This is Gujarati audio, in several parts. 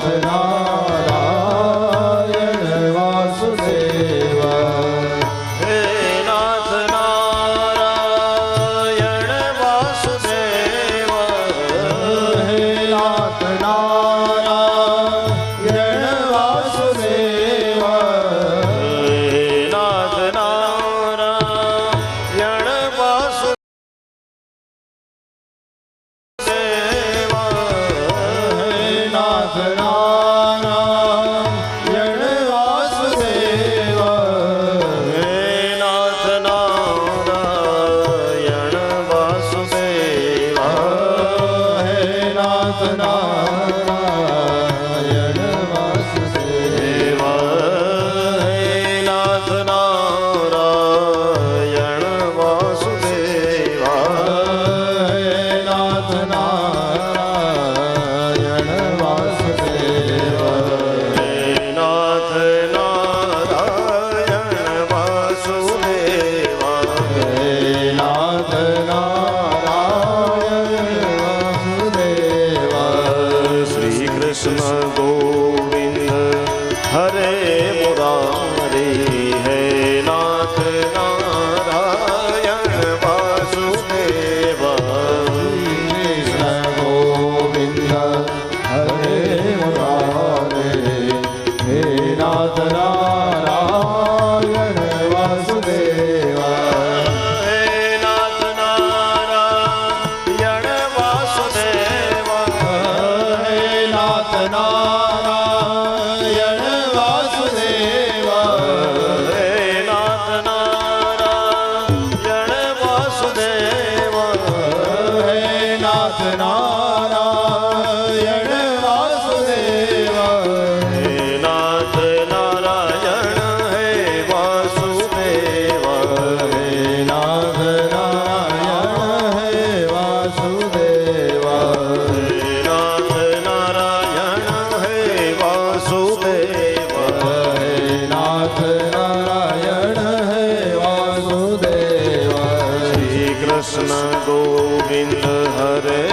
Sadhana. ಸಾಧನ हरे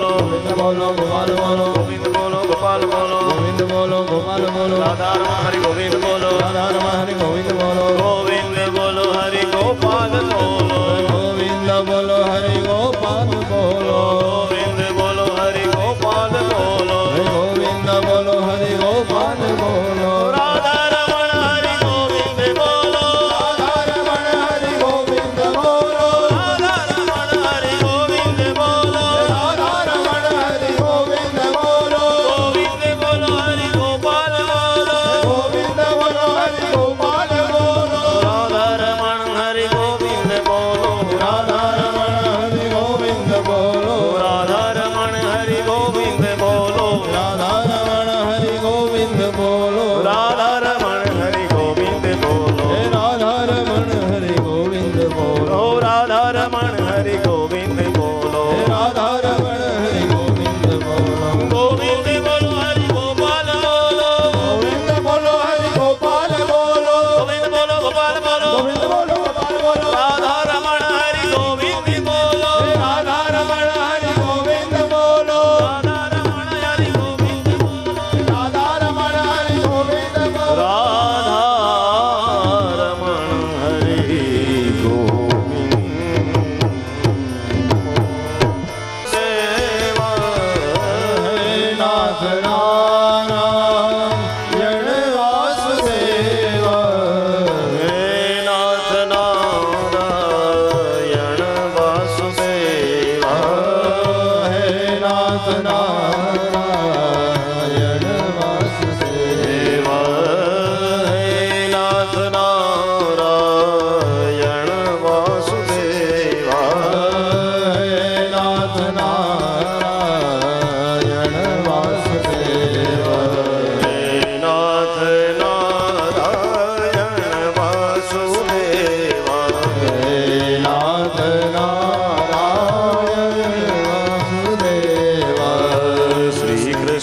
બોલો ગોવિંદ બોલો ગોપાલ બોલો ગોવિંદ બોલો ગોપાલ બોલો ગોવિંદ બોલો ગોપાલ બોલો રાધા રમણ હરિ ગોવિંદ બોલો રાધા રમણ હરિ ગોવિંદ બોલો ગોવિંદ બોલો હરિ ગોપાલ બોલો ગોવિંદ બોલો હરિ ગો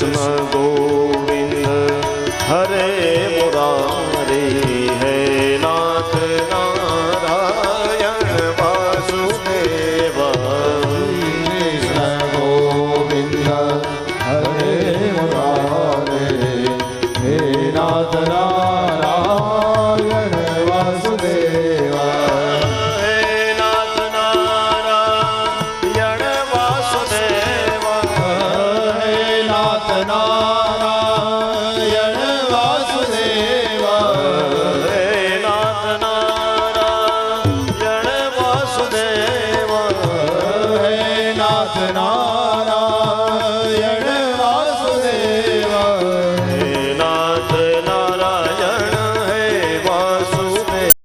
Krishna Go.